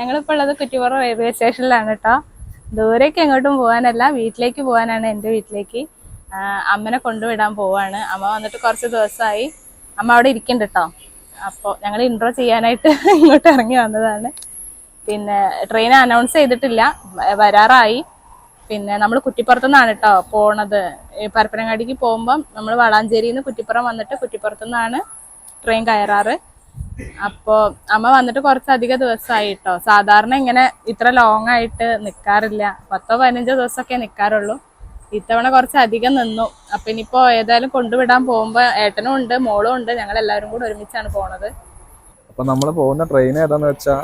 ഞങ്ങളിപ്പോൾ ഉള്ളത് കുറ്റിപ്പുറം റെയിൽവേ സ്റ്റേഷനിലാണ് കേട്ടോ ദൂരേക്ക് എങ്ങോട്ടും പോകാനല്ല വീട്ടിലേക്ക് പോകാനാണ് എന്റെ വീട്ടിലേക്ക്. അമ്മനെ കൊണ്ടുവിടാൻ പോവാണ്. അമ്മ വന്നിട്ട് കുറച്ച് ദിവസമായി അമ്മ അവിടെ ഇരിക്കുന്നുണ്ട് കേട്ടോ അപ്പോൾ ഞങ്ങൾ ഇൻട്രോ ചെയ്യാനായിട്ട് ഇങ്ങോട്ട് ഇറങ്ങി വന്നതാണ്. പിന്നെ ട്രെയിൻ അനൗൺസ് ചെയ്തിട്ടില്ല വരാറായി. പിന്നെ നമ്മൾ കുറ്റിപ്പുറത്തു നിന്നാണ് കേട്ടോ പോണത് പരപ്പനങ്ങാടിക്ക് പോകുമ്പം നമ്മൾ വളാഞ്ചേരിയിൽ നിന്ന് കുറ്റിപ്പുറം വന്നിട്ട് കുറ്റിപ്പുറത്തു നിന്നാണ് ട്രെയിൻ കയറാറ്. അപ്പോ അമ്മ വന്നിട്ട് കുറച്ചധികം ദിവസമായി കേട്ടോ സാധാരണ ഇങ്ങനെ ഇത്ര ലോങ് ആയിട്ട് നിക്കാറില്ല. പത്തോ പതിനഞ്ചോ ദിവസമൊക്കെ നിക്കാറുള്ളൂ. ഇത്തവണ കുറച്ച് അധികം നിന്നു. അപ്പൊ ഇനിയിപ്പോ ഏതായാലും കൊണ്ടുവിടാൻ പോകുമ്പോ ഏട്ടനും ഉണ്ട് മോളും ഉണ്ട്. ഞങ്ങൾ എല്ലാവരും കൂടെ ഒരുമിച്ചാണ് പോണത്. അപ്പൊ നമ്മൾ പോകുന്ന ട്രെയിൻ ഏതാന്ന് വെച്ചാ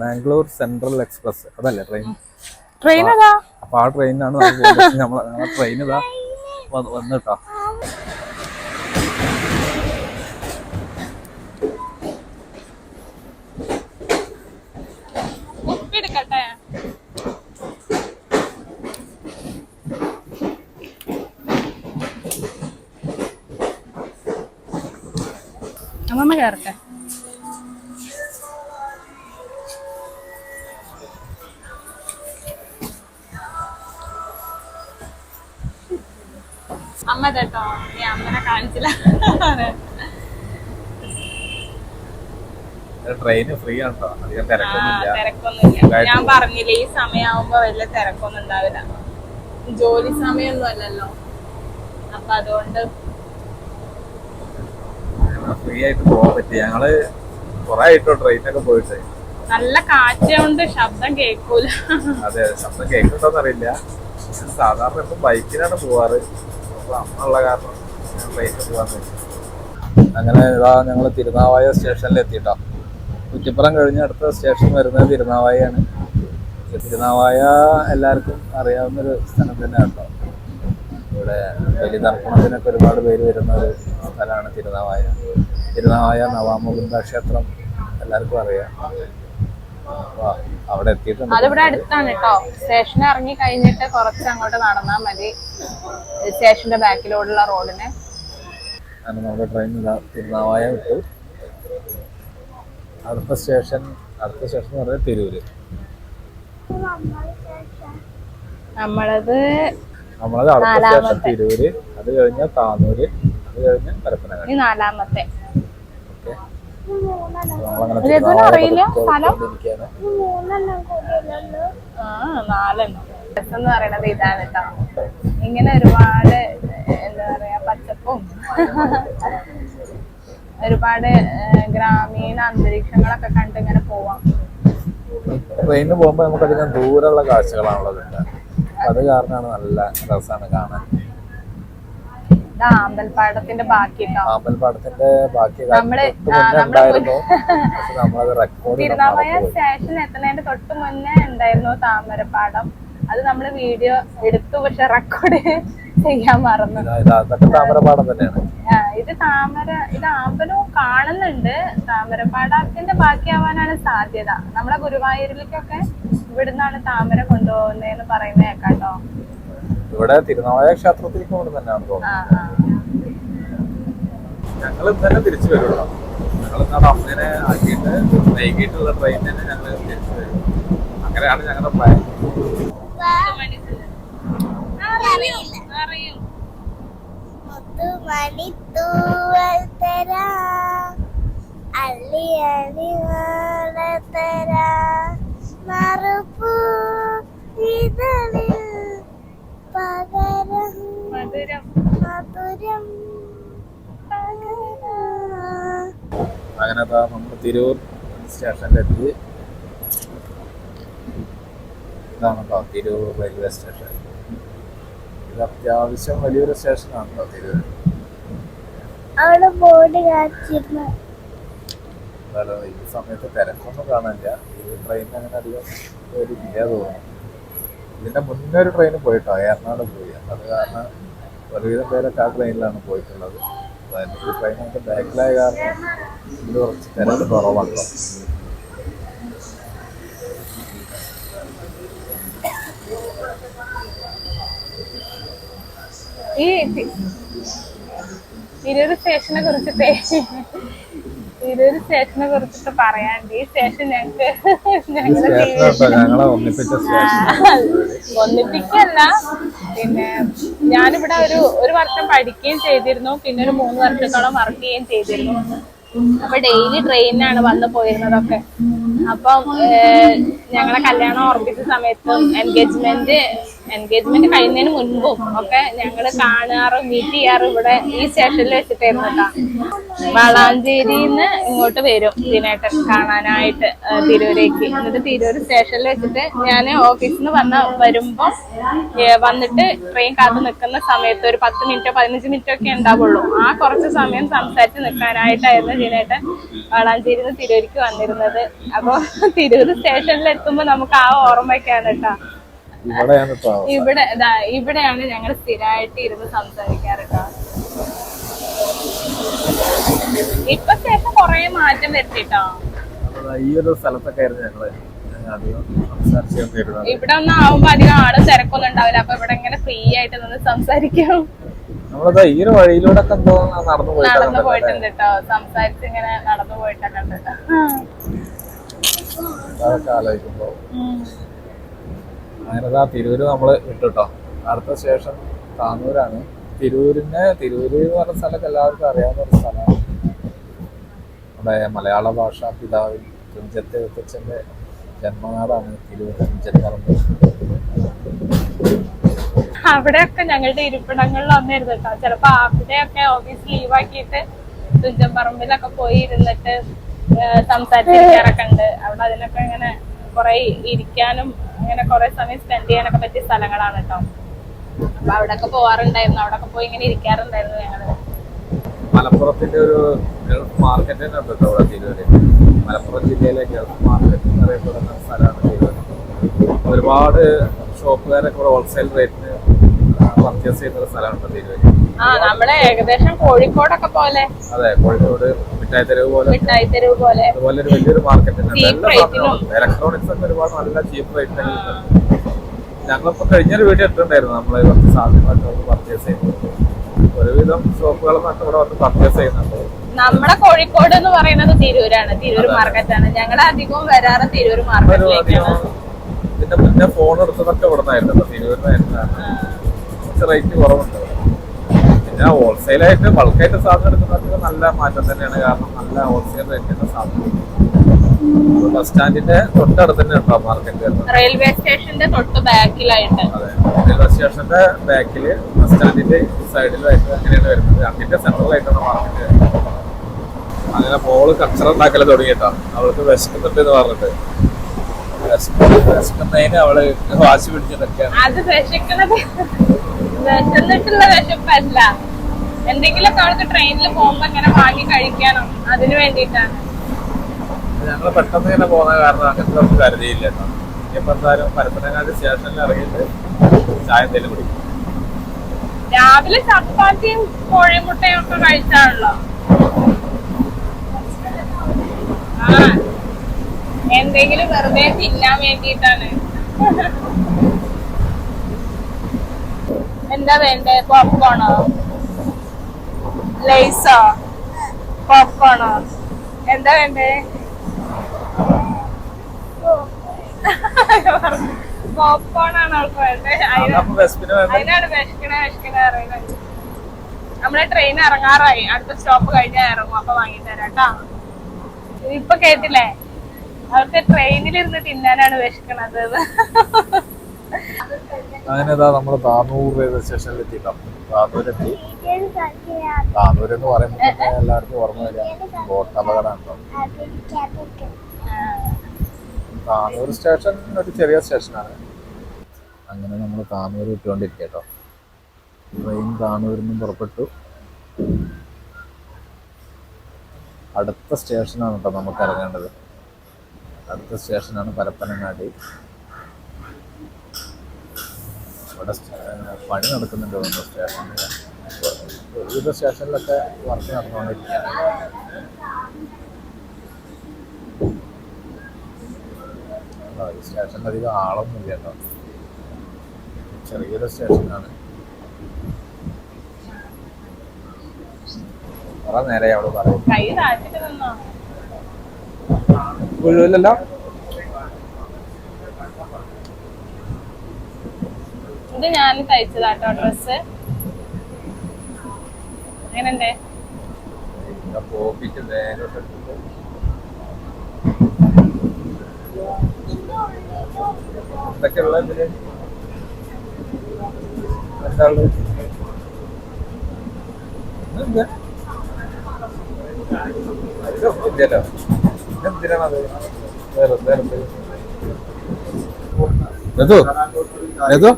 മാംഗ്ലൂർ സെൻട്രൽ എക്സ്പ്രസ്. അതല്ലേ ട്രെയിൻ ട്രെയിൻ അപ്പൊ ആ ട്രെയിനാണ് നമ്മൾ ട്രെയിൻ ഇതാ വന്ന് വന്ന് കേട്ടോ എടുക്കട്ടെ കയറട്ടെ അമ്മ കേട്ടോ. നീ അമ്മനെ കാണിച്ചില്ല. ട്രെയിൻ ഫ്രീ ആണ് അധികം തിരക്കൊന്നുമില്ല. ഞാൻ പറഞ്ഞില്ല ഈ സമയമാകുമ്പോ വലിയ തിരക്കൊന്നും ഉണ്ടാവില്ല. ജോലി സമയമൊന്നും അല്ലല്ലോ. അപ്പൊ അതുകൊണ്ട് ഫ്രീ ആയിട്ട് പോകാൻ പറ്റി ഞങ്ങൾ കൊറേ ആയിട്ടോ ട്രെയിനൊക്കെ പോയിട്ട്. നല്ല കാറ്റുണ്ട് ശബ്ദം കേൾക്കൂല അതെ ശബ്ദം കേൾക്കുന്നുണ്ടോന്ന് അറിയില്ല സാധാരണ ഇപ്പൊ ബൈക്കിനാണ് പോവാറ്. അപ്പൊ അമ്മ കാരണം ട്രെയിനിൽ പോവാന്ന് അങ്ങനെ ഇതാ ഞങ്ങൾ തിരുനാവായ സ്റ്റേഷനിൽ എത്തിയിട്ടോ കുറ്റിപ്പുറം കഴിഞ്ഞ അടുത്ത സ്റ്റേഷൻ വരുന്നത് തിരുനാവായാണ് തിരുനാവായ എല്ലാവർക്കും അറിയാവുന്നൊരു സ്ഥലം തന്നെയാണ് കേട്ടോ ഇവിടെ ബലിതർപ്പണത്തിനൊക്കെ ഒരുപാട് പേര് വരുന്ന ഒരു സ്ഥലമാണ് തിരുനാവായ. തിരുനാവായ നവാമുകുന്ദ ക്ഷേത്രം എല്ലാവർക്കും അറിയാം. അവിടെ എത്തിയിട്ടുണ്ട്. അതിവിടെ അടുത്താണ് കേട്ടോ. സ്റ്റേഷൻ ഇറങ്ങി കഴിഞ്ഞിട്ട് കുറച്ച് അങ്ങോട്ട് നടന്നാൽ മതി. സ്റ്റേഷന്റെ ബാക്കിലോടുള്ള റോഡിന്. അങ്ങനെ നമ്മുടെ ട്രെയിൻ തിരുനാവായ വിട്ടു. അടുത്ത സ്റ്റേഷൻ അടുത്ത സ്റ്റേഷൻ എന്ന് പറഞ്ഞാൽ തിരൂര്. നമ്മളത് നമ്മളത് അടുത്ത സ്റ്റേഷൻ. തിരൂര് അത് കഴിഞ്ഞ താനൂര് അത് കഴിഞ്ഞ പരപ്പനങ്ങാടി. ഈ നാലാമത്തെ. അറിയില്ല സ്ഥലം? നാലെണ്ണം. എന്ന് പറയണത് ഇതാണ് കേട്ടോ ഇങ്ങനെ ഒരുപാട് എന്താ പറയാ പച്ചപ്പും ഒരുപാട് ഗ്രാമീണ അന്തരീക്ഷങ്ങളൊക്കെ കണ്ട് ഇങ്ങനെ പോവാം. ട്രെയിനിന് പോകുമ്പോ നമുക്ക് അധികം ദൂരമുള്ള കാഴ്ചകളാണുള്ളത്. അത് കാരണമാണ് നല്ല രസമാണ് കാണാൻ. അമ്പൽപ്പാടത്തിന്റെ ബാക്കി കേട്ടോ ആമ്പൽപ്പാടത്തിന്റെ ബാക്കി ഉണ്ടായിരുന്നു. പക്ഷെ നമ്മളത് റെക്കോർഡ് മറന്നുപോയി. സ്റ്റേഷൻ എത്തുന്നതിന്റെ തൊട്ട് മുന്നേ ഉണ്ടായിരുന്നു താമരപ്പാടം അത് നമ്മൾ വീഡിയോ എടുത്തു പക്ഷെ റെക്കോർഡ് ചെയ്യാൻ മറന്നു. താമരപ്പാടം തന്നെയാണ്. ഇത് താമര ഇത് ആമ്പലും കാണുന്നുണ്ട്. താമരപ്പാടത്തിന്റെ ബാക്കിയാവാനാണ് സാധ്യത. നമ്മളെ ഗുരുവായൂരിലേക്കൊക്കെ ഇവിടുന്നാണ് താമര കൊണ്ടുപോകുന്നതെന്ന് പറയുന്നത് കേക്കാട്ടോ. ഇവിടെ തിരുനാവായ ക്ഷേത്രത്തിലേക്ക് കൊണ്ട് തന്നെയാണ് തോന്നുന്നത്. ഞങ്ങൾ തന്നെ തിരിച്ചു വരുള്ളൂ. ഞങ്ങൾ ഇന്നാണ് അമ്മേനെ ആക്കിയിട്ട് വൈകിട്ടുള്ള ട്രെയിൻ തന്നെ ഞങ്ങൾ തിരിച്ചു വരും. അങ്ങനെയാണ് ഞങ്ങളുടെ പ്ലാൻ അറിയും തരാ. അള്ളി അള്ളി തരാം. അങ്ങനെ അതാ നമ്മൾ തിരൂർ സ്റ്റേഷനിലെത്തി ഇതാണ് കേട്ടോ തിരൂർ റെയിൽവേ സ്റ്റേഷൻ ഇത് അത്യാവശ്യം വലിയൊരു സ്റ്റേഷനാണ് കേട്ടോ തിരൂർ. അവിടെ ബോർഡ് എന്തായാലും ഈ സമയത്ത് തിരക്കൊന്നും കാണാനില്ല. ഈ ട്രെയിൻ അങ്ങനെ അധികം ഒരു ഇല്ല തോന്നുന്നു. ഇതിന്റെ മുന്നേ ഒരു ട്രെയിൻ പോയിട്ടോ എറണാകുളം പോയി. അത് കാരണം ഒരുവിധം പേരൊക്കെ ആ ട്രെയിനിലാണ് പോയിട്ടുള്ളത്. ഈ ട്രെയിൻ നമുക്ക് ബാക്കിലായ കാരണം ഇതിൽ കുറച്ച് തിരക്ക് കുറവാണ് ഈ തി- തിരൂർ സ്റ്റേഷനെ കുറിച്ചിട്ട് തിരൂർ സ്റ്റേഷനെ കുറിച്ചിട്ട് പറയാണ്ട് ഈ സ്റ്റേഷൻ. ഞങ്ങൾക്ക് ഞങ്ങളെ ഒന്നിപ്പിക്കല്ല. പിന്നെ ഞാനിവിടെ ഒരു ഒരു വർഷം പഠിക്കുകയും ചെയ്തിരുന്നു. പിന്നെ ഒരു മൂന്ന് വർഷത്തോളം വർക്ക് ചെയ്യുകയും ചെയ്തിരുന്നു. അപ്പൊ ഡെയിലി ട്രെയിനിനാണ് വന്നു പോയിരുന്നതൊക്കെ. അപ്പം ഞങ്ങളെ കല്യാണം ഉറപ്പിച്ച സമയത്തും എൻഗേജ്മെന്റ് എൻഗേജ്മെന്റ് കഴിയുന്നതിന് മുൻപും ഒക്കെ ഞങ്ങൾ കാണാറും മീറ്റ് ചെയ്യാറും ഇവിടെ ഈ സ്റ്റേഷനിൽ വെച്ചിട്ടായിരുന്നു കേട്ടോ വളാഞ്ചേരിന്ന് ഇങ്ങോട്ട് വരും ദിനേട്ടൻ കാണാനായിട്ട് തിരൂരേക്ക്. എന്നിട്ട് തിരൂര് സ്റ്റേഷനിൽ വെച്ചിട്ട് ഞാൻ ഓഫീസിൽ നിന്ന് വന്ന വരുമ്പോ വന്നിട്ട് ട്രെയിൻ കാത്തു നിൽക്കുന്ന സമയത്ത് ഒരു പത്ത് മിനിറ്റോ പതിനഞ്ച് മിനിറ്റോ ഒക്കെ ഉണ്ടാവുള്ളൂ. ആ കുറച്ച് സമയം സംസാരിച്ച് നിൽക്കാനായിട്ടായിരുന്നു ദിനേട്ടൻ വളാഞ്ചേരി നിന്ന് തിരൂരിക്ക് വന്നിരുന്നത്. അപ്പോൾ തിരൂര് സ്റ്റേഷനിൽ എത്തുമ്പോൾ നമുക്ക് ആ ഓർമ്മയൊക്കെയാണ് കേട്ടോ. ഇവിടെ ഇവിടെയാണ് ഞങ്ങൾ സ്ഥിരമായിട്ട് ഇരുന്ന് സംസാരിക്കാറ് കേട്ടോ ഇപ്പൊ ശേഷം കൊറേ മാറ്റം വരുത്തിട്ടോ? ഈ ഒരു സ്ഥലത്തൊക്കെ ആയിരുന്നു ഞങ്ങൾ. ഇവിടെ ഒന്നും ആവുമ്പോ അധികം ആൾ തിരക്കൊന്നും ഉണ്ടാവില്ല. അപ്പൊ ഇവിടെ ഇങ്ങനെ ഫ്രീ ആയിട്ട് നിന്ന് സംസാരിക്കും. നമ്മളിതാ ഈ ഒരു വഴിയിലൂടെ ഒക്കെ എന്തോ നടന്നു നടന്നു പോയിട്ടുണ്ട് കേട്ടോ സംസാരിച്ച് ഇങ്ങനെ നടന്നു പോയിട്ടൊക്കെ ഉണ്ട്. അതൊക്കെ ആലോചിക്കുമ്പോ. അങ്ങനെതാ തിരൂര് നമ്മൾ വിട്ടുട്ടോ. അടുത്ത സ്റ്റേഷൻ താന്നൂരാണ് തിരൂരിന് തിരൂര് എന്ന് പറഞ്ഞ സ്ഥലമൊക്കെ എല്ലാവർക്കും അറിയാവുന്ന ഒരു സ്ഥലമാണ്. നമ്മുടെ മലയാള ഭാഷാ പിതാവിൽ തുഞ്ചത്തെ എഴുത്തച്ഛന്റെ ജന്മനാടാണ് തിരൂർ തുഞ്ചത്തറമ്പ്. അവിടെയൊക്കെ ഞങ്ങളുടെ ഇരിപ്പിടങ്ങളിൽ വന്നിരുന്നു കേട്ടോ. ചിലപ്പോ അവിടെയൊക്കെ ഓഫീസ് ലീവാക്കിയിട്ട് തുഞ്ചൻ പറമ്പിലൊക്കെ പോയി ഇരുന്നിട്ട് സംസാരിച്ചിരിക്കാറൊക്കെ ഉണ്ട്. അവിടെ അതിനൊക്കെ ഇങ്ങനെ കുറെ ഇരിക്കാനും അങ്ങനെ കുറെ സമയം സ്പെൻഡ് ചെയ്യാനൊക്കെ പറ്റിയ സ്ഥലങ്ങളാണ് കേട്ടോ. അപ്പൊ അവിടെയൊക്കെ പോവാറുണ്ടായിരുന്നു. അവിടെയൊക്കെ പോയി ഇങ്ങനെ ഇരിക്കാറുണ്ടായിരുന്നു ഞങ്ങൾ. മലപ്പുറത്തിന്റെ ഒരു ഗൾഫ് മാർക്കറ്റ് തന്നെ ഉണ്ട് ഇവിടെ തിരൂര് മലപ്പുറം ജില്ലയിലെ ഗൾഫ് മാർക്കറ്റ് എന്ന് അറിയപ്പെടുന്ന സ്ഥലമാണ് തിരുവനന്തപുരം. ഒരുപാട് ഷോപ്പുകാരൊക്കെ ഹോൾസെയിൽ റേറ്റിന് പർച്ചേസ് ചെയ്യുന്ന ഒരു സ്ഥലമാണ് തിരുവനന്തപുരം. ആ നമ്മളെ ഏകദേശം കോഴിക്കോടൊക്കെ പോലെ. അതെ കോഴിക്കോട് മിഠായി തെരുവ് പോലെ. മിഠായി തെരുവ് പോലെ. അതുപോലെ ഒരു വലിയൊരു മാർക്കറ്റ് ഇലക്ട്രോണിക്സ് ഒക്കെ ഒരുപാട് നല്ല ചീപ്പ് റേറ്റ് ഞങ്ങളിപ്പോ കഴിഞ്ഞൊരു വീട്ടിൽ ഇട്ടിട്ടുണ്ടായിരുന്നു. നമ്മൾ കുറച്ച് സാധനങ്ങളൊക്കെ പർച്ചേസ് ചെയ്യുന്നത് ഒരുവിധം ഷോപ്പുകളൊക്കെ ഇവിടെ വന്ന് പർച്ചേസ് ചെയ്യുന്നുണ്ട്. നമ്മുടെ കോഴിക്കോട് എന്ന് പറയുന്നത് തിരൂരാണ്. തിരൂർ മാർക്കറ്റാണ്. ഞങ്ങൾ അധികവും വരാറ് തിരൂർ മാർക്കറ്റിലേക്കാണ്. പിന്നെ ഇതിന്റെ മുന്നേ ഫോൺ എടുത്തതൊക്കെ ഇവിടെ നിന്നായിരുന്നു തിരൂരിനായിരുന്നു റേറ്റ് കുറവുണ്ട്. പിന്നെ ഹോൾസെയിലായിട്ട് ബൾക്കായിട്ട് സാധനം എടുക്കുന്നതൊക്കെ നല്ല മാറ്റം തന്നെയാണ്. കാരണം നല്ല ഹോൾസെയിൽ റേറ്റിന്റെ സാധനം. ബസ് സ്റ്റാൻഡിന്റെ തൊട്ടടുത്ത് തന്നെ ഉണ്ടോ മാർക്കറ്റ് റെയിൽവേ സ്റ്റേഷന്റെ തൊട്ട് ബാക്കിലായിട്ട്. അതെ. റെയിൽവേ സ്റ്റേഷന്റെ ബാക്കിൽ ബസ് സ്റ്റാൻഡിന്റെ സൈഡിലായിട്ട് അങ്ങനെയാണ് വരുന്നത്. അതിന്റെ സെൻട്രലായിട്ടാണ് മാർക്കറ്റ് അങ്ങനെ മോൾ കച്ചറ ഉണ്ടാക്കൽ തുടങ്ങിയിട്ടാ. അവൾക്ക് വിശക്കുന്നുണ്ട് എന്ന് പറഞ്ഞിട്ട്. വിശക്കുന്നതിന് അവൾ വാശി പിടിച്ചിട്ടൊക്കെയാണ് അത് വിശക്കുന്നത് വിശന്നിട്ടുള്ള വിശപ്പല്ല. എന്തെങ്കിലുമൊക്കെ അവൾക്ക് ട്രെയിനിൽ പോകുമ്പോ ഇങ്ങനെ വാങ്ങി കഴിക്കാനോ? അതിനു വേണ്ടിട്ടാണ് ഞങ്ങൾ പെട്ടെന്ന് ഇങ്ങനെ പോകുന്ന കാരണം അങ്ങനത്തെ നമുക്ക് കരുതിയില്ല ഇനിയിപ്പോ എന്തായാലും പരപ്പനങ്ങാടി സ്റ്റേഷനിൽ ഇറങ്ങിയിട്ട് ചായ എന്തെങ്കിലും കുടിക്കും. രാവിലെ ചപ്പാത്തിയും കോഴിമുട്ടയും ഒക്കെ കഴിച്ചാണല്ലോ. ആ എന്തെങ്കിലും വെറുതെ തിന്നാൻ വേണ്ടിട്ടാണ് എന്താ വേണ്ടേ? പോപ്കോണോ ലേസോ? പോപ്കോണോ? എന്താ വേണ്ടേ? പോപ്കോൺ ആണ് അവൾക്ക് വേണ്ടേ? അതിനാണ് വിശക്കണ വിശക്കണ പറയുന്നത് ട്രെയിൻ ഇറങ്ങാറായി. അടുത്ത സ്റ്റോപ്പ് കഴിഞ്ഞാൽ ഇറങ്ങും. അപ്പൊ വാങ്ങിത്തരാം തരാട്ടാ ഇപ്പൊ കേട്ടില്ലേ? അവർക്ക് ട്രെയിനിലിരുന്ന് തിന്നാനാണ് വിശക്കണത് അങ്ങനെ നമ്മൾ നാനൂറ് റെയിൽവേ സ്റ്റേഷനിൽ എത്തിട്ടോ താനൂരെത്തി. എന്ന് പറയുമ്പോൾ എല്ലാവർക്കും ഓർമ്മ വരിക. ബോട്ട് അപകടമാണ് താനൂർ സ്റ്റേഷൻ ഒരു ചെറിയ സ്റ്റേഷനാണ്. അങ്ങനെ നമ്മൾ താനൂർ വിട്ടുകൊണ്ടിരിക്കുക കേട്ടോ ട്രെയിൻ താനൂരിൽ നിന്നും പുറപ്പെട്ടു. അടുത്ത സ്റ്റേഷനാണ് കേട്ടോ നമുക്ക് ഇറങ്ങേണ്ടത്. അടുത്ത സ്റ്റേഷനാണ് പരപ്പനങ്ങാടി. ഇവിടെ പണി നടക്കുന്നുണ്ട് ഓരോ സ്റ്റേഷനിൽ ഒരുവിധ സ്റ്റേഷനിലൊക്കെ വർക്ക് നടന്നുകൊണ്ടിരിക്കുകയാണ്. സ്റ്റേഷനിൽ അധികം ആളൊന്നും ഇല്ല കേട്ടോ. ചെറിയൊരു സ്റ്റേഷനാണ്. കുറെ നേരെ അവിടെ പറയും കൈ ഇത് ഞാൻ തയ്ച്ചതാട്ടോ ഡ്രസ് എങ്ങനെന്തേ ഇല്ലല്ലോ. ഇതെന്തിനാണത്? വേറെ വേറെ എന്ത്? രഘു,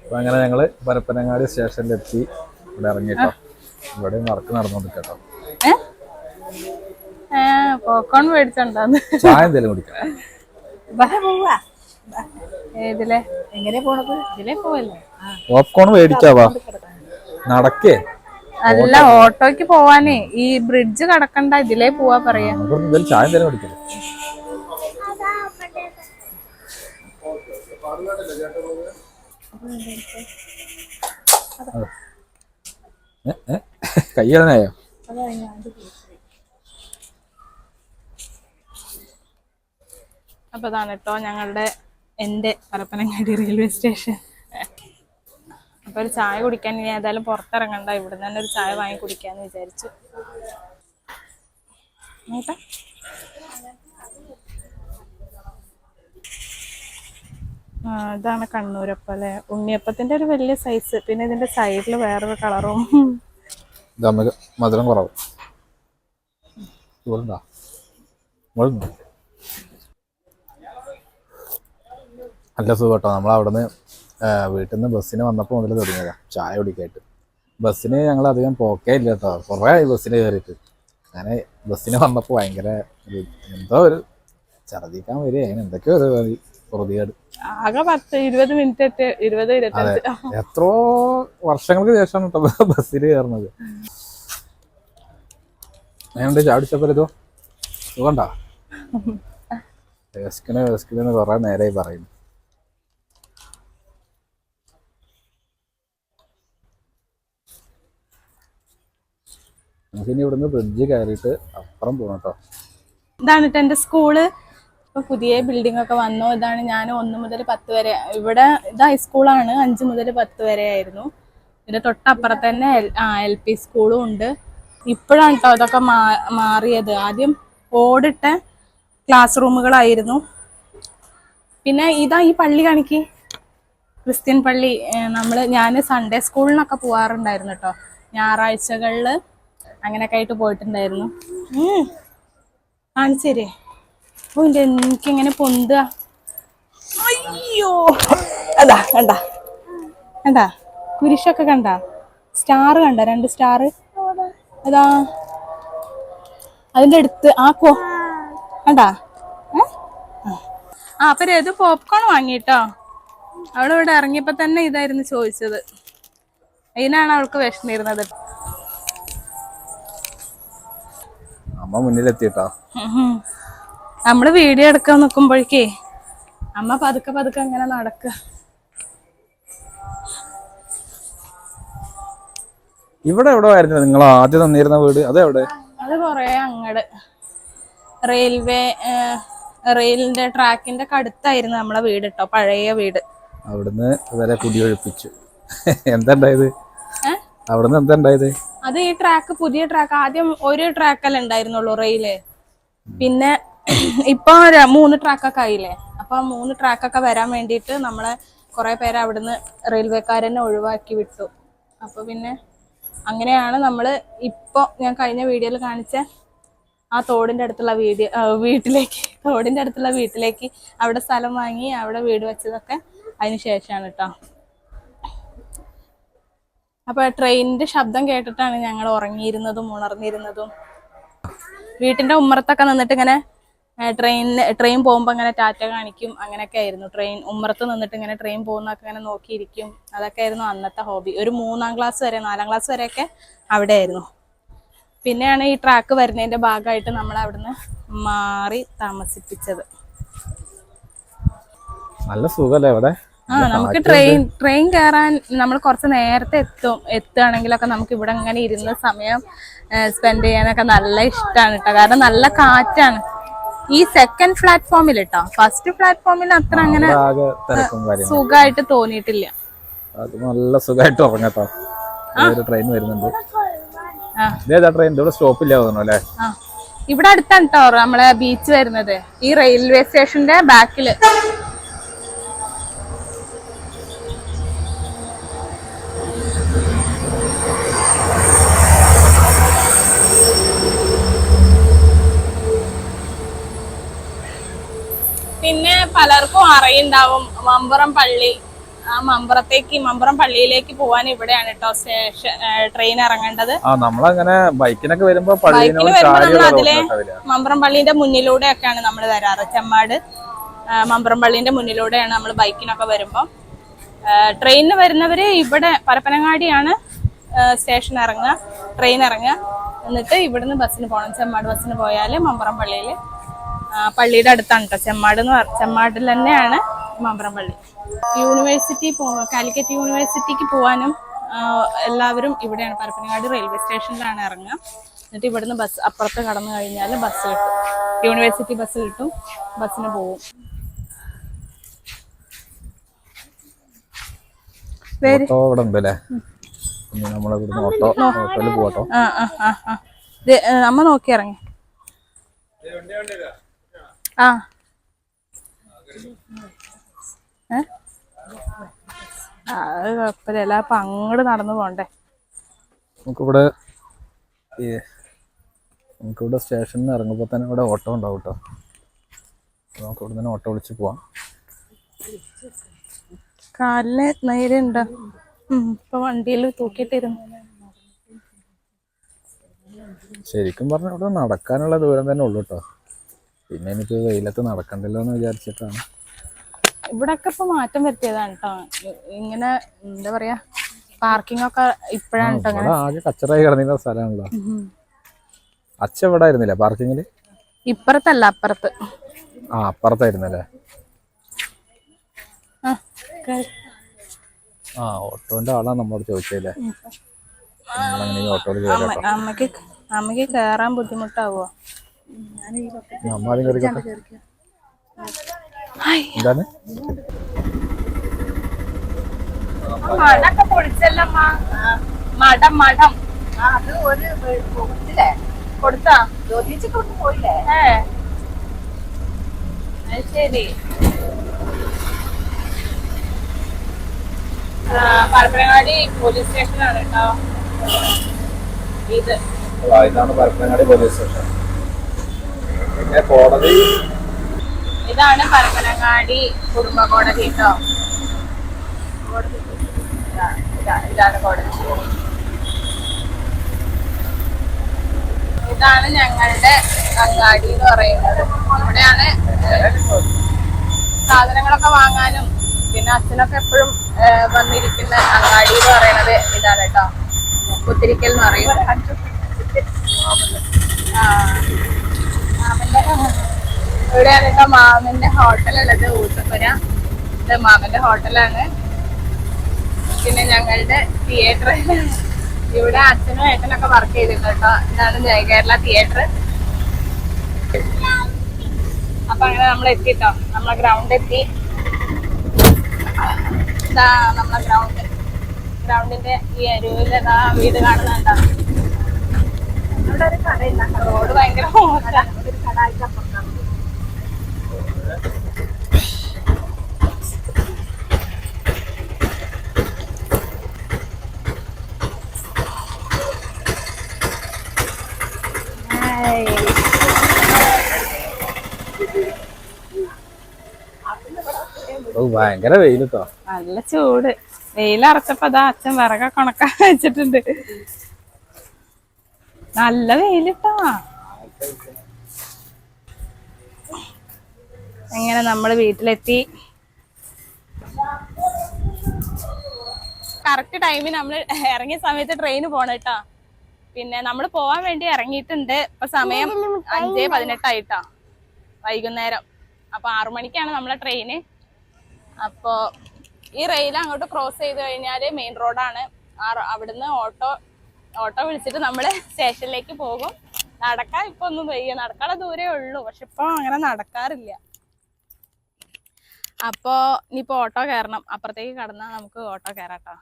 അപ്പൊ അങ്ങനെ ഞങ്ങൾ പരപ്പനങ്ങാടി സ്റ്റേഷനിലെത്തി. ഇവിടെ ഇറങ്ങിട്ടോ. ഇവിടെ നടക്ക് നടന്നോണ്ടിരിക്കട്ടോ. ഏ? ഏ പോക്കോൺ മേടിച്ചോണ്ടാന്ന്. ചായ എന്തെങ്കിലും കുടിക്കാം. ഏതിലെ എങ്ങനെ പോണത്? ഇതിലേ പോവല്ലേ? പോപ്കോൺ മേടിക്കാവാ നടക്കേ. അല്ല ഓട്ടോക്ക് പോവാനേ. ഈ ബ്രിഡ്ജ് കടക്കണ്ട ഇതിലേ പോവാ പറയാ. ചായ എന്തെങ്കിലും കുടിക്കാം. അതാ. അവിടെ അപ്പൊ അതാണ് കേട്ടോ ഞങ്ങളുടെ എന്റെ പരപ്പനങ്ങാടി റെയിൽവേ സ്റ്റേഷൻ അപ്പൊ ഒരു ചായ കുടിക്കാൻ ഇനി ഏതായാലും പുറത്തിറങ്ങണ്ട. ഇവിടെ തന്നെ ഒരു ചായ വാങ്ങി കുടിക്കാന്ന് വിചാരിച്ചു. ഇതാണ് കണ്ണൂരപ്പം ഉണ്ണിയപ്പത്തിന്റെ ഒരു വലിയ സൈസ് പിന്നെ ഇതിന്റെ സൈഡിൽ വേറൊരു കളറും മധുരം കുറവ്. നല്ല സുഖം കേട്ടോ നമ്മൾ അവിടുന്ന് വീട്ടിൽ നിന്ന് ബസ്സിന് വന്നപ്പോൾ മുതൽ തുടങ്ങിയത്. ചായ കുടിക്കായിട്ട്. ബസ്സിന് ഞങ്ങൾ അധികം പോക്കേ ഇല്ല കേട്ടോ കുറേ ആയി ബസ്സിന് കയറിയിട്ട് അങ്ങനെ ബസ്സിന് വന്നപ്പോൾ ഭയങ്കര ഒരു എന്തോ ഒരു ഛർദിക്കാൻ വരിക അങ്ങനെ എന്തൊക്കെയോ ഒരു പ്രതികേട്. ആകെ പത്ത് ഇരുപത് മിനിറ്റ് ഇരുപത് ഇരുപത്തഞ്ച്. എത്രയോ വർഷങ്ങൾക്ക് ശേഷമാണ് കേട്ടോ ബസ്സിൽ കയറുന്നത് ഞാനുണ്ട് ചാടിച്ചപ്പോൾ ഇതോ? സുഖണ്ട? വെസ്കിന് കുറെ നേരമായി പറയുന്നു. നമുക്കിനി ഇവിടുന്ന് ബ്രിഡ്ജ് കയറിയിട്ട് അപ്പുറം പോകണം കേട്ടോ ഇതാണ് കേട്ടോ എന്റെ സ്കൂൾ ഇപ്പൊ പുതിയ ബിൽഡിംഗ് ഒക്കെ വന്നു. ഇതാണ് ഞാൻ ഒന്ന് മുതൽ പത്ത് വരെ ഇവിടെ ഇത് ഹൈസ്കൂളാണ് അഞ്ച് മുതൽ പത്ത് വരെ ആയിരുന്നു. ഇതിന്റെ തൊട്ടപ്പുറത്ത് തന്നെ എൽ എൽ പി സ്കൂളും ഉണ്ട്. ഇപ്പോഴാണ് കേട്ടോ ഇതൊക്കെ മാ മാറിയത്. ആദ്യം ഓടിട്ട ക്ലാസ് റൂമുകളായിരുന്നു. പിന്നെ ഇതാ ഈ പള്ളി കാണിക്ക്. ക്രിസ്ത്യൻ പള്ളി നമ്മൾ ഞാൻ സൺഡേ സ്കൂളിനൊക്കെ പോവാറുണ്ടായിരുന്നു കേട്ടോ ഞായറാഴ്ചകളിൽ അങ്ങനെയൊക്കെ ആയിട്ട് പോയിട്ടുണ്ടായിരുന്നു. കാണിച്ചു തരേ ഓ എനിക്കിങ്ങനെ പൊന്തുക അയ്യോ. അതാ കണ്ട. കണ്ട? കുരിശൊക്കെ കണ്ട? സ്റ്റാർ കണ്ട? രണ്ട് സ്റ്റാർ അതാ. അതിന്റെ അടുത്ത് ആ കോ കണ്ടാ? ആ. അപ്പൊ രഘു പോപ്കോൺ വാങ്ങിട്ടോ? അവളിവിടെ ഇറങ്ങിയപ്പോ തന്നെ ഇതായിരുന്നു ചോദിച്ചത്. അതിനാണ് അവൾക്ക് വിഷമിരുന്നത്. അമ്മ മുന്നിലെത്തിട്ടോ. നമ്മൾ വീഡിയോ എടുക്കാൻ നിക്കുമ്പോഴേക്കേ അമ്മ പതുക്കെ പതുക്കെ അങ്ങനെ നടക്ക. ഇവിടെ എവിടെ ആയിരുന്നു? നിങ്ങൾ ആദ്യം തന്നിരുന്ന വീട്? അതെവിടെ അത് കൊറേ അങ്ങട്. റെയിൽവേ റെയിലിന്റെ ട്രാക്കിന്റെ കടുത്തായിരുന്നു അടുത്തായിരുന്നു നമ്മളെ വീട് കേട്ടോ പഴയ വീട്. അവിടുന്ന് വരെ കുടിയൊഴിപ്പിച്ചു. എന്താ ഉണ്ടായത്? അവിടുന്ന് എന്താ ഉണ്ടായത്? അത് ഈ ട്രാക്ക് പുതിയ ട്രാക്ക് ആദ്യം ഒരു ട്രാക്കല്ലേ ഉണ്ടായിരുന്നുള്ളൂ റെയിൽ. പിന്നെ ഇപ്പൊ മൂന്ന് ട്രാക്കൊക്കെ ആയില്ലേ? അപ്പൊ ആ മൂന്ന് ട്രാക്കൊക്കെ വരാൻ വേണ്ടിയിട്ട് നമ്മളെ കുറെ പേര് അവിടുന്ന് റെയിൽവേക്കാരനെ ഒഴിവാക്കി വിട്ടു. അപ്പൊ പിന്നെ അങ്ങനെയാണ് നമ്മൾ ഇപ്പൊ ഞാൻ കഴിഞ്ഞ വീഡിയോയിൽ കാണിച്ച ആ തോടിന്റെ അടുത്തുള്ള വീഡിയോ വീട്ടിലേക്ക് തോടിന്റെ അടുത്തുള്ള വീട്ടിലേക്ക് അവിടെ സ്ഥലം വാങ്ങി അവിടെ വീട് വെച്ചതൊക്കെ അതിന് ശേഷമാണ് കേട്ടോ അപ്പൊ ട്രെയിനിന്റെ ശബ്ദം കേട്ടിട്ടാണ് ഞങ്ങൾ ഉറങ്ങിയിരുന്നതും ഉണർന്നിരുന്നതും. വീട്ടിന്റെ ഉമ്മറത്തൊക്കെ നിന്നിട്ട് ഇങ്ങനെ ട്രെയിനിന് ട്രെയിൻ പോകുമ്പോൾ ഇങ്ങനെ ടാറ്റ കാണിക്കും അങ്ങനെയൊക്കെ ആയിരുന്നു. ട്രെയിൻ ഉമ്മറത്ത് നിന്നിട്ട് ഇങ്ങനെ ട്രെയിൻ പോകുന്നൊക്കെ ഇങ്ങനെ നോക്കിയിരിക്കും. അതൊക്കെ ആയിരുന്നു അന്നത്തെ ഹോബി. ഒരു മൂന്നാം ക്ലാസ് വരെ നാലാം ക്ലാസ് വരെയൊക്കെ അവിടെ ആയിരുന്നു പിന്നെയാണ് ഈ ട്രാക്ക് വരുന്നതിന്റെ ഭാഗമായിട്ട് നമ്മൾ അവിടുന്ന് മാറി താമസിപ്പിച്ചത്. നല്ല സുഖല്ലേ ഇവിടെ ആ നമുക്ക് ട്രെയിൻ ട്രെയിൻ കയറാൻ നമ്മൾ കുറച്ച് നേരത്തെ എത്തും എത്തുകയാണെങ്കിലൊക്കെ നമുക്ക് ഇവിടെ അങ്ങനെ ഇരുന്ന സമയം സ്പെൻഡ് ചെയ്യാനൊക്കെ നല്ല ഇഷ്ടമാണ് കേട്ടോ കാരണം നല്ല കാറ്റാണ്. ഈ സെക്കൻഡ് പ്ലാറ്റ്ഫോമിൽ കേട്ടോ ഫസ്റ്റ് പ്ലാറ്റ്ഫോമിൽ അത്ര അങ്ങനെ സുഖമായിട്ട് തോന്നിയിട്ടില്ല. നല്ല സുഖമായിട്ട് ഉറങ്ങട്ടോ ട്രെയിൻ വരുന്നുണ്ട്. ട്രെയിൻ ഇവിടെ സ്റ്റോപ്പ് ഇല്ല തോന്നുന്നു അല്ലേ? ആ. ഇവിടെ അടുത്താണ് കേട്ടോ നമ്മളെ ബീച്ച് വരുന്നത്. ഈ റെയിൽവേ സ്റ്റേഷന്റെ ബാക്കിൽ പിന്നെ പലർക്കും അറിയുണ്ടാവും മമ്പുറം പള്ളി ആ മമ്പുറത്തേക്ക് മമ്പുറം പള്ളിയിലേക്ക് പോവാൻ ഇവിടെയാണ് കേട്ടോ സ്റ്റേഷൻ ട്രെയിൻ ഇറങ്ങേണ്ടത്. നമ്മളങ്ങനെ ബൈക്കിനൊക്കെ വരുമ്പോ നമ്മൾ അതിലെ മമ്പുറം പള്ളിന്റെ മുന്നിലൂടെ ഒക്കെയാണ് നമ്മൾ വരാറ്. ചെമ്മാട് മമ്പുറം മമ്പറം പള്ളിന്റെ മുന്നിലൂടെയാണ് നമ്മൾ ബൈക്കിനൊക്കെ വരുമ്പോൾ ട്രെയിനിന് വരുന്നവര് ഇവിടെ പരപ്പനങ്ങാടിയാണ് സ്റ്റേഷൻ ഇറങ്ങുക ട്രെയിൻ ഇറങ്ങുക. എന്നിട്ട് ഇവിടുന്ന് ബസ്സിന് പോകണം ചെമ്മാട് ബസ്സിന് പോയാൽ മമ്പുറം പള്ളിയിൽ പള്ളിയുടെ അടുത്താണ് കേട്ടോ ചെമ്മാട് എന്ന് പറ ചെമ്മാടിൽ തന്നെയാണ് മമ്പറം പള്ളി. യൂണിവേഴ്സിറ്റി പോ കാലിക്കറ്റ് യൂണിവേഴ്സിറ്റിക്ക് പോകാനും എല്ലാവരും ഇവിടെയാണ്. പരപ്പനങ്ങാടി റെയിൽവേ സ്റ്റേഷനിലാണ് ഇറങ്ങുക. എന്നിട്ട് ഇവിടുന്ന് ബസ് അപ്പുറത്ത് കടന്നു കഴിഞ്ഞാൽ ബസ് കിട്ടും. യൂണിവേഴ്സിറ്റി ബസ് കിട്ടും. ബസ്സിന് പോവും. ഓട്ടോ ഇവിടെ ഉണ്ട് അല്ലേ ഇനി നമ്മളിവിടുന്ന് ഓട്ടോ ഓട്ടോയിൽ പോട്ടോ ആ ആ ആ ആ. ദേ, ഏ, അമ്മ നോക്കി ഇറങ്ങി. ആ? അത് കുഴപ്പമില്ല. അപ്പൊ അങ്ങോട്ട് നടന്നു പോണ്ടേ. നമുക്കിവിടെ നമുക്കിവിടെ സ്റ്റേഷനിൽ നിന്ന് ഇറങ്ങുമ്പോൾ തന്നെ ഇവിടെ ഓട്ടോ ഉണ്ടാവും കേട്ടോ നമുക്ക് ഇവിടെ നിന്ന് ഓട്ടോ വിളിച്ച് പോവാം. കാലിന് നേരുണ്ടോ ഇപ്പൊ വണ്ടിയിൽ തൂക്കിയിട്ടിരുന്നു. ശരിക്കും പറഞ്ഞാൽ ഇവിടെ നടക്കാനുള്ള ദൂരം തന്നെ ഉള്ളു കേട്ടോ പിന്നെ എനിക്ക് വെയിലത്ത് നടക്കണ്ടല്ലോ എന്ന് വിചാരിച്ചിട്ടാണ്. ഇവിടൊക്കെ ഇപ്പൊ മാറ്റം വരുത്തിയതാണ് കേട്ടോ ഇങ്ങനെ എന്താ പറയാ പാർക്കിംഗ് ഒക്കെ ഇപ്പോഴാണ് കേട്ടോ ആകെ കച്ചറായി കിടന്നിരുന്ന സ്ഥലമാണല്ലോ. അച്ഛ ഇവിടെ ആയിരുന്നില്ല പാർക്കിങ്ങിൽ ഇപ്പുറത്തല്ല അപ്പുറത്ത്. ആ അപ്പുറത്തായിരുന്നല്ലേ? ആ ഓട്ടോന്റെ ആളാണ് നമ്മളോട് ചോദിച്ചല്ലേ അമ്മയ്ക്ക് അമ്മയ്ക്ക് കേറാൻ ബുദ്ധിമുട്ടാവോ? അമ്മ ആദ്യം കയറിക്കോട്ടെ എന്താണ്? മടൊക്കെ പൊളിച്ചല്ലമ്മ മടം മടം. അത് ഒരു കൊടുത്തില്ലേ കൊടുത്താ? ജ്യോതിച്ച് കൊണ്ട് പോയില്ലേ? ഏ. അത് ശരി. ആ, പരപ്പനങ്ങാടി പോലീസ് സ്റ്റേഷനാണ് കേട്ടോ. ഇത്. ഇതാണ് പരപ്പനങ്ങാടി പോലീസ് സ്റ്റേഷൻ. പിന്നെ കോടതി. ഇതാണ് പരപ്പനങ്ങാടി കുടുംബ കോടതി കേട്ടോ. ഇതാണ് കോടതി. ഇതാണ് ഞങ്ങളുടെ അങ്ങാടി എന്ന് പറയുന്നത്. ഇവിടെയാണ് സാധനങ്ങളൊക്കെ വാങ്ങാനും പിന്നെ അച്ഛനൊക്കെ എപ്പോഴും വന്നിരിക്കുന്ന അങ്ങാടി എന്ന് പറയുന്നത് ഇതാണ് കേട്ടോ. കുത്തിരിക്കൽ എന്ന് പറയും. ആ. മാമന്റെ ഇവിടെയാണ് കേട്ടോ മാമന്റെ ഹോട്ടലുള്ളത് ഊട്ടപ്പുര ഇത് മാമന്റെ ഹോട്ടലാണ്. പിന്നെ ഞങ്ങളുടെ തിയേറ്റർ ഇവിടെ അച്ഛനും ഏട്ടനൊക്കെ വർക്ക് ചെയ്തിട്ടുണ്ട് കേട്ടോ. ഇതാണ് ജയ കേരള തിയേറ്റർ അപ്പൊ അങ്ങനെ നമ്മൾ എത്തിട്ടോ നമ്മളെ ഗ്രൗണ്ട് എത്തി. ഇതാ നമ്മളെ ഗ്രൗണ്ട് ഗ്രൗണ്ടിന്റെ ഈ അരുവിൽ ഇതാ വീട് കാണുന്നുണ്ടോ ഇവിടെ ഒരു കടയില്ല റോഡ് ഭയങ്കര ഭയങ്കര വെയിൽ കേട്ടോ നല്ല ചൂട്. വെയിലറച്ചപ്പോ അതാ അച്ഛൻ വിറകൊക്കെ ഉണക്കാൻ വെച്ചിട്ടുണ്ട്. നല്ല വെയിലിട്ടാ. എങ്ങനെ നമ്മൾ വീട്ടിലെത്തി? കറക്റ്റ് ടൈമിൽ നമ്മൾ ഇറങ്ങിയ സമയത്ത് ട്രെയിൻ പോണ കേട്ടാ. പിന്നെ നമ്മൾ പോവാൻ വേണ്ടി ഇറങ്ങിയിട്ടുണ്ട്. ഇപ്പൊ സമയം അഞ്ചേ പതിനെട്ടായിട്ടാ വൈകുന്നേരം. അപ്പൊ ആറു മണിക്കാണ് നമ്മളെ ട്രെയിന് അപ്പോ ഈ റെയിൽ അങ്ങോട്ട് ക്രോസ് ചെയ്ത് കഴിഞ്ഞാൽ മെയിൻ റോഡാണ് ആ അവിടുന്ന് ഓട്ടോ ഓട്ടോ വിളിച്ചിട്ട് നമ്മൾ സ്റ്റേഷനിലേക്ക് പോകും. നടക്കാൻ ഇപ്പൊ ഒന്നും വയ്യ. നടക്കാനുള്ള ദൂരേ ഉള്ളൂ. പക്ഷെ ഇപ്പൊ അങ്ങനെ നടക്കാറില്ല. അപ്പോ ഇനിയിപ്പോ ഓട്ടോ കയറണം അപ്പുറത്തേക്ക് കടന്നാൽ നമുക്ക് ഓട്ടോ കയറാട്ടോ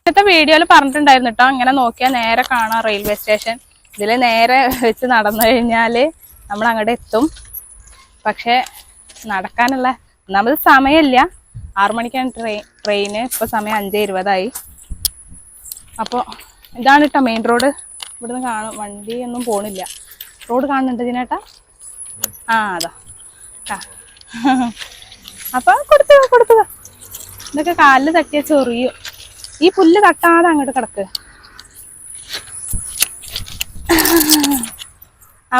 ഇന്നത്തെ വീഡിയോയിൽ പറഞ്ഞിട്ടുണ്ടായിരുന്നു കേട്ടോ അങ്ങനെ നോക്കിയാൽ നേരെ കാണാം റെയിൽവേ സ്റ്റേഷൻ ഇതിൽ നേരെ വെച്ച് നടന്നു കഴിഞ്ഞാൽ നമ്മൾ അങ്ങോട്ട് എത്തും. പക്ഷെ നടക്കാനുള്ള ഒന്നാമത് സമയമില്ല. ആറു മണിക്കാണ് ട്രെയിൻ ട്രെയിന്. ഇപ്പൊ സമയം അഞ്ചേ ഇരുപതായി. അപ്പോൾ ഇതാണ് കേട്ടോ മെയിൻ റോഡ് ഇവിടുന്ന് കാണും വണ്ടി ഒന്നും പോണില്ല. റോഡ് കാണുന്നുണ്ട് ഇതിനേട്ടാ ആ അതാ. അപ്പൊ കൊടുത്തുക കൊടുത്തുക ഇതൊക്കെ കാലിൽ തട്ടിയ ചൊറിയും. ഈ പുല്ല് തട്ടാതെ അങ്ങോട്ട് കിടക്ക്.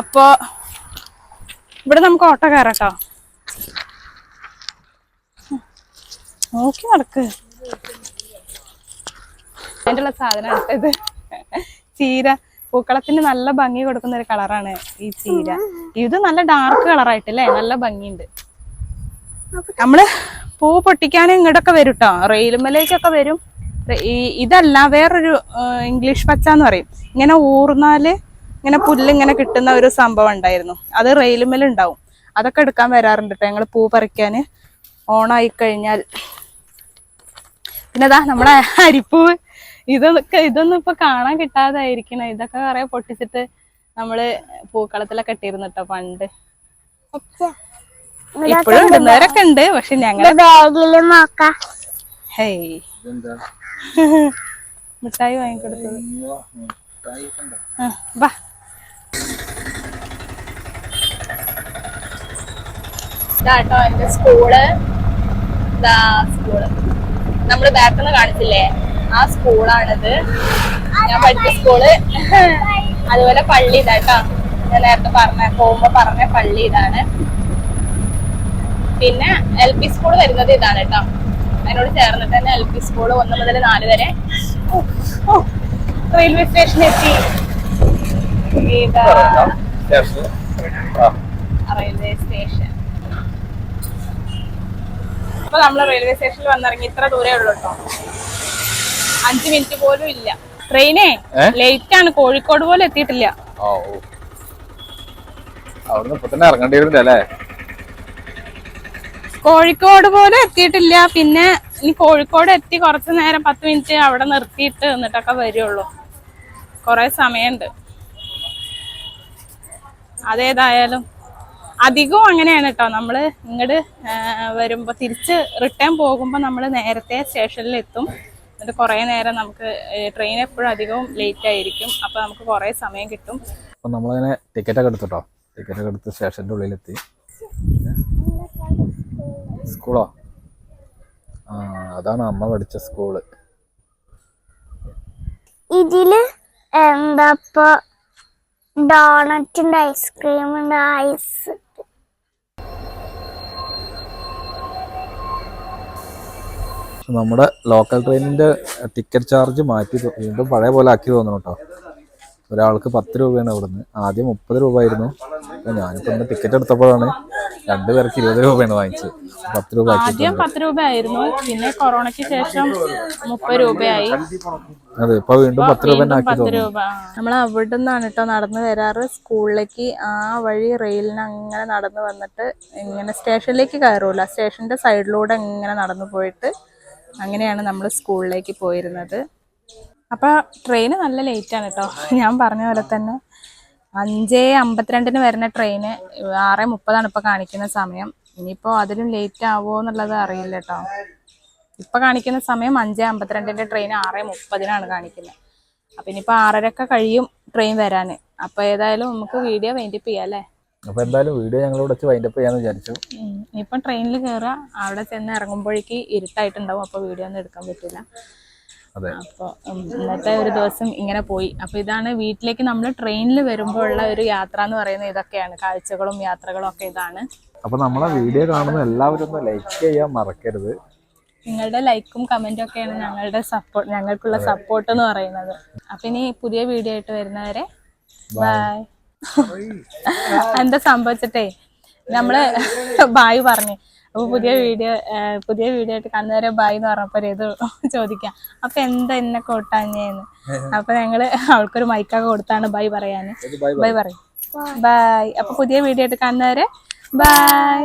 അപ്പോ ഇവിടെ നമുക്ക് ഓട്ടോ കയറട്ടോ നോക്കി നടക്ക്. അതിന്റെ സാധനം ഇത്. ചീര. പൂക്കളത്തിന് നല്ല ഭംഗി കൊടുക്കുന്ന ഒരു കളറാണ് ഈ ചീര. ഇത് നല്ല ഡാർക്ക് കളറായിട്ടല്ലേ? നല്ല ഭംഗിയുണ്ട്. നമ്മൾ പൂ പൊട്ടിക്കാനും ഇങ്ങോട്ടൊക്കെ വരും കേട്ടോ റെയിൽമലേക്കൊക്കെ വരും. ഈ ഇതല്ല വേറൊരു ഇംഗ്ലീഷ് പച്ച എന്ന് പറയും. ഇങ്ങനെ ഊർന്നാൽ ഇങ്ങനെ പുല്ല് ഇങ്ങനെ കിട്ടുന്ന ഒരു സംഭവം ഉണ്ടായിരുന്നു. അത് റെയിലുമേൽ ഉണ്ടാവും. അതൊക്കെ എടുക്കാൻ വരാറുണ്ട് കേട്ടോ ഞങ്ങൾ പൂ പറിക്കാന്. ഓണായി കഴിഞ്ഞാൽ. പിന്നെ അതാ നമ്മുടെ അരിപ്പൂവ് ഇതൊക്കെ ഇതൊന്നും ഇപ്പൊ കാണാൻ കിട്ടാതായിരിക്കണം. ഇതൊക്കെ കുറെ പൊട്ടിച്ചിട്ട് നമ്മൾ പൂക്കളത്തിലൊക്കെ ഇട്ടിരുന്നു കേട്ടോ പണ്ട് ഇപ്പോഴും ഇടുന്നവരൊക്കെ ഉണ്ട്? പക്ഷെ ഞങ്ങൾ ഹേയ്. മിഠായി വാങ്ങിക്കൊടുത്തത്? ആ, വാ. ഇതാട്ടോ എന്റെ സ്കൂൾ ഇതാ സ്കൂൾ നമ്മൾ ബാക്കിൽ കാണിച്ചില്ലേ? ആ സ്കൂളാണിത് ഞാൻ പഠിച്ച സ്കൂൾ അതുപോലെ പള്ളി ഇതാട്ടോ ഞാൻ നേരത്തെ പറഞ്ഞ പോകുമ്പോ പറഞ്ഞ പള്ളി ഇതാണ്. പിന്നെ എൽ പി സ്കൂൾ വരുന്നത് ഇതാണ് കേട്ടോ അതിനോട് ചേർന്നിട്ട് തന്നെ എൽ പി സ്കൂൾ ഒന്ന് മുതൽ നാല് വരെ. റെയിൽവേ സ്റ്റേഷൻ എത്തി റെയിൽവേ സ്റ്റേഷൻ. അപ്പൊ നമ്മൾ റെയിൽവേ സ്റ്റേഷനിൽ വന്നിറങ്ങി ഇത്ര ദൂരേ ഉള്ളൂ കേട്ടോ അഞ്ചു മിനിറ്റ് പോലും ഇല്ല. ട്രെയിനേ ലേറ്റ് ആണ്. കോഴിക്കോട് പോലും എത്തിയിട്ടില്ല. അവിടുന്ന് ഇപ്പൊ തന്നെ ഇറങ്ങേണ്ടി വരില്ല കോഴിക്കോട് പോലെ എത്തിയിട്ടില്ല. പിന്നെ ഇനി കോഴിക്കോട് എത്തി കുറച്ച് നേരം പത്ത് മിനിറ്റ് അവിടെ നിർത്തിയിട്ട് എന്നിട്ടൊക്കെ വരുള്ളൂ. കുറെ സമയമുണ്ട് അതേതായാലും അധികവും അങ്ങനെയാണ് കേട്ടോ. നമ്മൾ ഇങ്ങോട്ട് വരുമ്പോൾ തിരിച്ച് റിട്ടേൺ പോകുമ്പോൾ നമ്മൾ നേരത്തെ സ്റ്റേഷനിൽ എത്തും. എന്നിട്ട് കുറേ നേരം നമുക്ക് ട്രെയിൻ എപ്പോഴും അധികവും ലേറ്റ് ആയിരിക്കും. അപ്പോൾ നമുക്ക് കുറേ സമയം കിട്ടും. അപ്പൊ നമ്മളങ്ങനെ ടിക്കറ്റ് ഒക്കെ എടുത്തിട്ടോ ടിക്കറ്റ് എടുത്ത് സ്റ്റേഷന്റെ ഉള്ളിലെത്തി. സ്കൂളോ? ആ അതാണ് അമ്മ പഠിച്ച സ്കൂൾ. ഇതിൽ എന്താ ഇപ്പൊ ഡോണറ്റ് ഉണ്ട് ഐസ്ക്രീം ഐസ്. നമ്മുടെ ലോക്കൽ ട്രെയിനിന്റെ ടിക്കറ്റ് ചാർജ് മാറ്റി വീണ്ടും പഴയ പോലെ ആക്കി തോന്നുന്നു കേട്ടോ. ഒരാൾക്ക് പത്ത് രൂപയാണ് ഇവിടുന്ന് ആദ്യം മുപ്പത് രൂപ ആയിരുന്നു അപ്പൊ ഞാനിപ്പോ ഇന്ന് ടിക്കറ്റ് എടുത്തപ്പോഴാണ് രണ്ടുപേർക്ക് ഇരുപത് രൂപയാണ് വാങ്ങിച്ചത്. പത്ത് രൂപ ആദ്യം പത്ത് രൂപ ആയിരുന്നു പിന്നെ കൊറോണയ്ക്ക് ശേഷം മുപ്പത് രൂപയായി. അതെ ഇപ്പൊ വീണ്ടും പത്ത് രൂപ പത്ത് രൂപ നമ്മൾ അവിടെ നിന്നാണ് കേട്ടോ നടന്നു വരാറ്. സ്കൂളിലേക്ക് ആ വഴി റെയിലിന് അങ്ങനെ നടന്നു വന്നിട്ട് ഇങ്ങനെ സ്റ്റേഷനിലേക്ക് കയറൂല. സ്റ്റേഷന്റെ സൈഡിലൂടെ ഇങ്ങനെ നടന്നു പോയിട്ട് അങ്ങനെയാണ് നമ്മൾ സ്കൂളിലേക്ക് പോയിരുന്നത്. അപ്പൊ ട്രെയിൻ നല്ല ലേറ്റ് ആണ് കേട്ടോ ഞാൻ പറഞ്ഞ പോലെ തന്നെ അഞ്ചേ അമ്പത്തിരണ്ടിന് വരുന്ന ട്രെയിന് ആറ് മുപ്പതാണ് ഇപ്പോൾ കാണിക്കുന്ന സമയം. ഇനിയിപ്പോ അതിലും ലേറ്റ് ആവോ എന്നുള്ളത് അറിയില്ല കേട്ടോ ഇപ്പോൾ കാണിക്കുന്ന സമയം അഞ്ചേ അമ്പത്തിരണ്ടിന്റെ ട്രെയിൻ ആറ് മുപ്പതിനാണ് കാണിക്കുന്നത് അപ്പൊ ഇനിയിപ്പോ ആറരക്കെ കഴിയും ട്രെയിൻ വരാന്. അപ്പോൾ ഏതായാലും നമുക്ക് വീഡിയോ വൈൻഡപ്പ് ചെയ്യാം അല്ലേ? അപ്പൊ എന്തായാലും വീഡിയോ ഞങ്ങൾ വെച്ച് വൈൻഡപ്പ് ചെയ്യാന്ന് വിചാരിച്ചു. ഇപ്പം ട്രെയിനിൽ കയറുക അവിടെ ചെന്ന് ഇറങ്ങുമ്പോഴേക്ക് ഇരുട്ടായിട്ടുണ്ടാവും. അപ്പൊ വീഡിയോ ഒന്നും എടുക്കാൻ പറ്റില്ല അപ്പൊ ഇന്നത്തെ ഒരു ദിവസം ഇങ്ങനെ പോയി. അപ്പൊ ഇതാണ് വീട്ടിലേക്ക് നമ്മൾ ട്രെയിനിൽ വരുമ്പോഴുള്ള ഒരു യാത്ര എന്ന് പറയുന്നത് ഇതൊക്കെയാണ്. കാഴ്ചകളും യാത്രകളും ഒക്കെ ഇതാണ്. അപ്പൊ നമ്മളെ വീഡിയോ കാണുന്ന എല്ലാവരും ഒന്ന് ലൈക്ക് ചെയ്യാൻ മറക്കരുത്. നിങ്ങളുടെ ലൈക്കും കമന്റും ഒക്കെയാണ് ഞങ്ങളുടെ സപ്പോർട്ട് ഞങ്ങൾക്കുള്ള സപ്പോർട്ട് എന്ന് പറയുന്നത്. അപ്പൊ ഇനി പുതിയ വീഡിയോ ആയിട്ട് വരുന്നവരെ ബൈ എന്താ സംഭവിച്ചിട്ടേ? നമ്മൾ ബായ് പറഞ്ഞു. അപ്പൊ പുതിയ വീഡിയോ പുതിയ വീഡിയോ ആയിട്ട് കണ്ണുവരെ ബായ് എന്ന് പറഞ്ഞപ്പോ ഇത് ചോദിക്കാം. അപ്പൊ എന്താ എന്നെ കൊട്ടാഞ്ഞേന്ന്? അപ്പൊ ഞങ്ങൾ അവൾക്കൊരു മൈക്കൊക്കെ കൊടുത്താണ് ബൈ പറയാന്. ബൈ പറയും. ബൈ അപ്പൊ പുതിയ വീഡിയോ ആയിട്ട് കണ്ണുവരെ ബൈ